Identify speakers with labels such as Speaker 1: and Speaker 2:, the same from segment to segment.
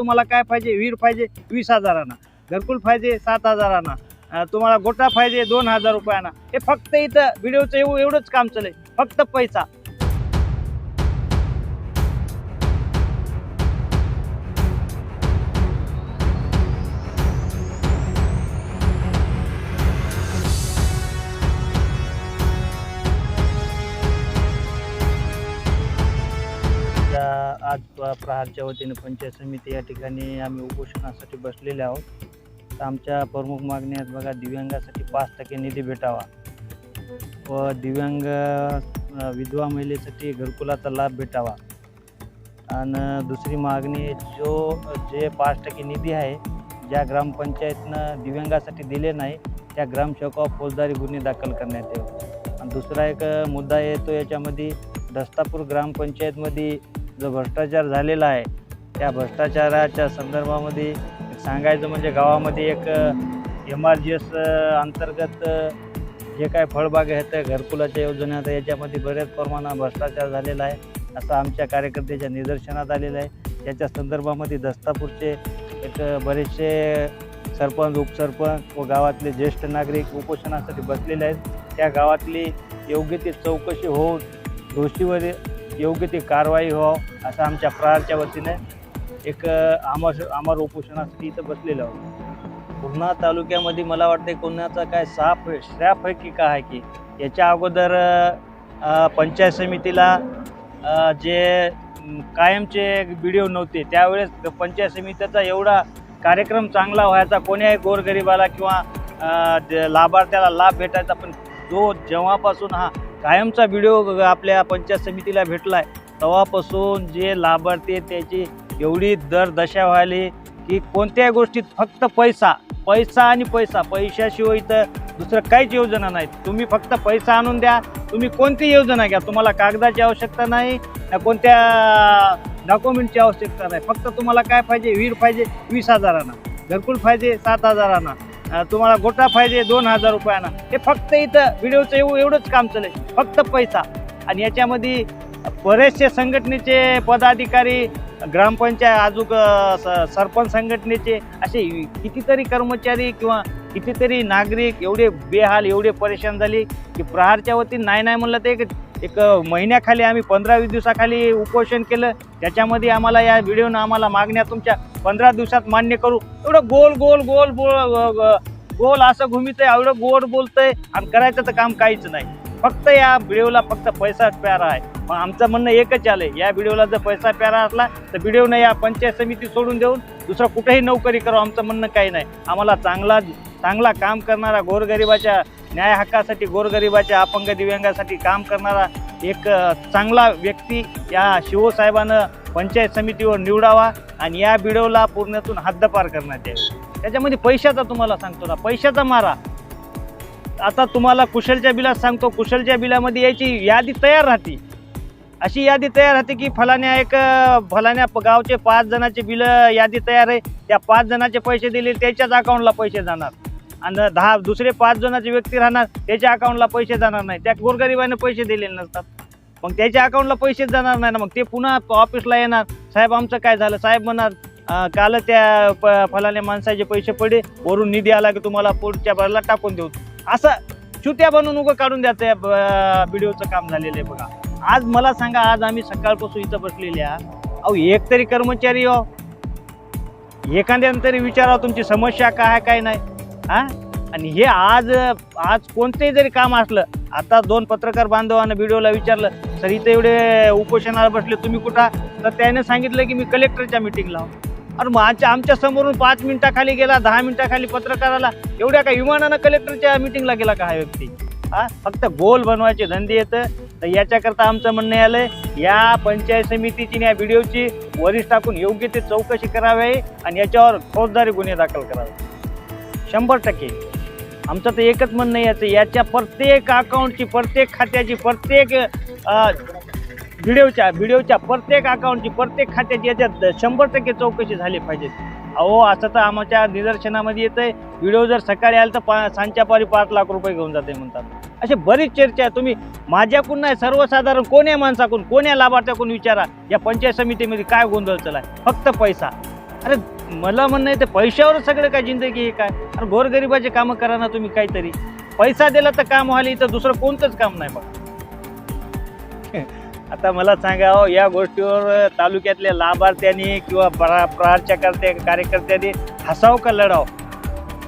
Speaker 1: तुम्हाला काय पाहिजे? विहीर पाहिजे वीस हजारांना. घरकुल पाहिजे सात हजारांना. तुम्हाला गोटा पाहिजे दोन हजार रुपयाना. हे फक्त इथं व्हिडिओचं एव एवढंच काम चालेल फक्त पैसा. आज प्रहारच्या वतीने पंचायत समिती या ठिकाणी आम्ही उपोषणासाठी बसलेले आहोत. तर आमच्या प्रमुख मागणी आहेत बघा दिव्यांगासाठी पाच टक्के निधी भेटावा. व दिव्यांग विधवा महिलेसाठी घरकुलाचा लाभ भेटावा. आणि दुसरी मागणी जो जे पाच टक्के निधी आहे ज्या ग्रामपंचायतनं दिव्यांगासाठी दिले नाही त्या ग्रामसेवकावर फौजदारी गुन्हे दाखल करण्यात येऊ आणि दुसरा एक मुद्दा येतो याच्यामध्ये दस्तापूर ग्रामपंचायतमध्ये जो भ्रष्टाचार झालेला आहे त्या भ्रष्टाचाराच्या संदर्भामध्ये सांगायचं म्हणजे गावामध्ये एक एम आर जी एस अंतर्गत जे काय फळबाग आहेत त्या घरकुलाच्या योजना आहेत याच्यामध्ये बऱ्याच प्रमाणात भ्रष्टाचार झालेला आहे असं आमच्या कार्यकर्त्याच्या निदर्शनात आलेलं आहे. त्याच्या संदर्भामध्ये दस्तापूरचे एक बरेचसे सरपंच उपसरपंच व गावातले ज्येष्ठ नागरिक उपोषणासाठी बसलेले आहेत. त्या गावातली योग्य ती चौकशी होऊन दोषीवर योग्य ती कारवाई व्हावं असं आमच्या प्रहारच्या वतीने एक आमर आमर उपोषणासाठी इथं बसलेलं आहोत. पूर्णा तालुक्यामध्ये मला वाटते कोणाचा काय साफ आहे आहे की काय आहे की याच्या अगोदर पंचायत समितीला जे कायमचे व्हिडिओ नव्हते त्यावेळेस पंचायत समितीचा एवढा कार्यक्रम चांगला व्हायचा कोण्याही गोरगरिबाला किंवा ज- लाभार्थ्याला लाभ भेटायचा पण जो जेव्हापासून हा कायमचा व्हिडिओ आपल्या पंचायत समितीला भेटला आहे तेव्हापासून जे लाभार्थी त्याची एवढी दर दशा व्हायली की कोणत्याही गोष्टीत फक्त पैसा पैसा आणि पैसा. पैशाशिवाय इथं दुसरं काहीच योजना नाहीत. तुम्ही फक्त पैसा आणून द्या. तुम्ही कोणती योजना घ्या. तुम्हाला कागदाची आवश्यकता नाही ना कोणत्या डॉक्युमेंटची आवश्यकता नाही. फक्त तुम्हाला काय पाहिजे? वीर पाहिजे वीस हजारांना. घरकुल पाहिजे सात हजारांना. तुम्हाला गोटा फायदे दोन हजार रुपयाना. हे फक्त इथं व्हिडिओचं एव एवढंच काम चालेल. फक्त पैसा. आणि याच्यामध्ये बरेचसे संघटनेचे पदाधिकारी ग्रामपंचायत आजूक स- सरपंच संघटनेचे असे कितीतरी कर्मचारी किंवा कितीतरी नागरिक एवढे बेहाल एवढे परेशान झाले की प्रहारच्या वतीने नाही नाही म्हणलं तर एक महिन्याखाली आम्ही पंधरा वीस दिवसाखाली उपोषण केलं. त्याच्यामध्ये आम्हाला या व्हिडिओनं आम्हाला मागण्या तुमच्या पंधरा दिवसात मान्य करू. एवढं गोल गोल गोल गोल गोल असं घुमित आहे एवढं गोड बोलतंय आणि करायचं तर काम काहीच नाही. फक्त या व्हिडिओला फक्त पैसा प्यारा आहे. मग आमचं म्हणणं एकच आलं या व्हिडिओला जर पैसा प्यारा असला तर व्हिडिओनं या पंचायत समिती सोडून देऊन दुसरं कुठेही नोकरी करू आमचं म्हणणं काही नाही. आम्हाला चांगला चांगला काम करणारा गोरगरिबाच्या न्याय हक्कासाठी गोरगरिबाच्या अपंग दिव्यांगासाठी काम करणारा एक चांगला व्यक्ती या शिवसाहेबानं पंचायत समितीवर निवडावा आणि या बिडवला पूर्णतून हद्दपार करण्यात यावे. त्याच्यामध्ये पैशाचा तुम्हाला सांगतो ना पैशाचा मारा. आता तुम्हाला कुशलच्या बिलात सांगतो कुशलच्या बिलामध्ये याची यादी तयार राहते. अशी यादी तयार राहते की फलाण्या एक फलाण्या गावचे पाच जणांचे बिलं यादी तयार आहे. त्या पाच जणांचे पैसे दिले त्याच्याच अकाउंटला पैसे जाणार. आणि दहा दुसरे पाच जणांचे व्यक्ती राहणार त्याच्या अकाउंटला पैसे जाणार नाही. त्या गोरगरिबाने पैसे दिलेले नसतात. मग त्याच्या अकाउंटला पैसेच जाणार नाही ना मग ते पुन्हा ऑफिसला येणार. साहेब आमचं काय झालं? साहेब म्हणणार काल त्या प फलाने माणसाचे पैसे पडे वरून निधी आला की तुम्हाला पुढच्या भरला टाकून देऊ. असं चुत्या बनवून उगं काढून द्या या व्हिडिओचं काम झालेलं आहे बघा. आज मला सांगा आज आम्ही सकाळपासून इथं बसलेले अहो एक तरी कर्मचारी हो. एखाद्यानं तरी विचारावं तुमची समस्या काय आहे काय नाही? हा? आणि हे आज आज कोणतेही जरी काम असलं आता दोन पत्रकार बांधवांना व्हिडिओला विचारलं सर इथं एवढे उपोषणाला बसले तुम्ही कुठं? तर त्याने सांगितलं की मी कलेक्टरच्या मिटिंगला अरे मग आमच्या समोरून पाच मिनिटाखाली गेला दहा मिनिटाखाली पत्रकाराला एवढ्या का विमानानं कलेक्टरच्या मिटिंगला गेला का हा व्यक्ती? हा? फक्त गोल बनवायचे धंदे येतं. तर याच्याकरता आमचं म्हणणं आलंय या पंचायत समितीची आणि या व्हिडिओची वरिष्ठाकडून योग्य ते चौकशी करावी आणि याच्यावर फौजदारी गुन्हे दाखल करावे. शंभर टक्के. आमचं तर एकच म्हणणं याचं. याच्या प्रत्येक अकाउंटची प्रत्येक खात्याची प्रत्येक व्हिडिओच्या व्हिडिओच्या प्रत्येक अकाउंटची प्रत्येक खात्याची याच्यात शंभर टक्के चौकशी झाली पाहिजे. अहो असं तर आमच्या निदर्शनामध्ये येतं आहे व्हिडिओ जर सकाळी आला तर पा सांच्यापारी पाच लाख रुपये घेऊन जाते म्हणतात. अशी बरीच चर्चा आहे. तुम्ही माझ्याकडून नाही सर्वसाधारण कोण्या माणसाकडून कोण्या लाभार्थ्याकडून विचारा. या पंचायत समितीमध्ये काय गोंधळ चला फक्त पैसा. अरे मला म्हणणं आहे ते पैशावर सगळं काय जिंदगी हे काय? आणि गोरगरिबाचे कामं करा ना तुम्ही काहीतरी. पैसा दिला तर काम व्हायला इथं दुसरं कोणतंच काम नाही बघा. आता मला सांगा अहो, या गोष्टीवर तालुक्यातल्या लाभार्थ्यांनी किंवा प्रा प्रहारच्या कार्यकर्त्यांनी हसाव का लढाव?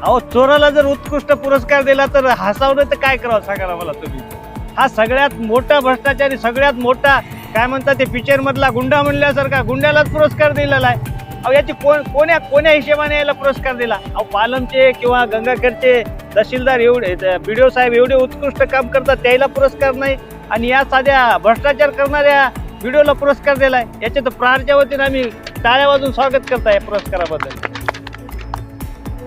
Speaker 1: अहो चोराला जर उत्कृष्ट पुरस्कार दिला तर हसावलं तर काय करावं सांगा ना मला तुम्ही. हा सगळ्यात मोठा भ्रष्टाचारी सगळ्यात मोठा काय म्हणतात ते पिक्चरमधला गुंडा म्हणल्यासारखा गुंड्यालाच पुरस्कार दिलेला आहे. अहो याची कोण कोण्या कोण्या हिशेबाने याला पुरस्कार दिला? अहो पालमचे किंवा गंगाखेडचे तहसीलदार एवढे बी साहेब एवढे उत्कृष्ट काम करतात त्याला पुरस्कार नाही. आणि या साध्या भ्रष्टाचार करणाऱ्या व्हिडिओला पुरस्कार दिलाय. याच्या तर प्रहारच्या वतीने आम्ही टाळ्या वाजून स्वागत करताय या पुरस्काराबद्दल.